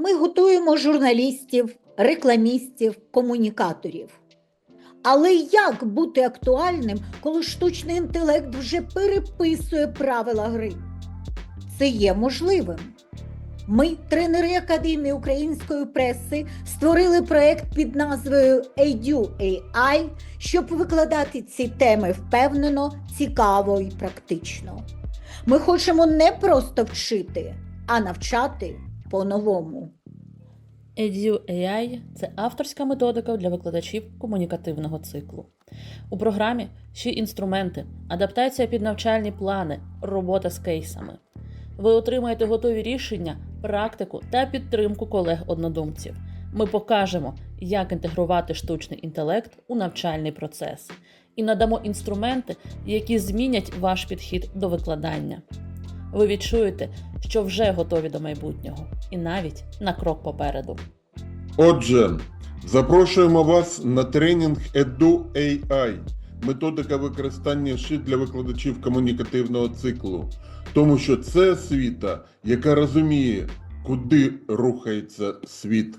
Ми готуємо журналістів, рекламістів, комунікаторів. Але як бути актуальним, коли штучний інтелект вже переписує правила гри? Це є можливим. Ми, тренери Академії української преси, створили проект під назвою Edu AI, щоб викладати ці теми впевнено, цікаво і практично. Ми хочемо не просто вчити, а навчати по-новому. EduAI – це авторська методика для викладачів комунікативного циклу. У програмі ще інструменти, адаптація під навчальні плани, робота з кейсами. Ви отримаєте готові рішення, практику та підтримку колег-однодумців. Ми покажемо, як інтегрувати штучний інтелект у навчальний процес, і надамо інструменти, які змінять ваш підхід до викладання. Ви відчуєте, що вже готові до майбутнього, і навіть на крок попереду. Отже, запрошуємо вас на тренінг Edu методика використання ШИ для викладачів комунікативного циклу, тому що це освіта, яка розуміє, куди рухається світ.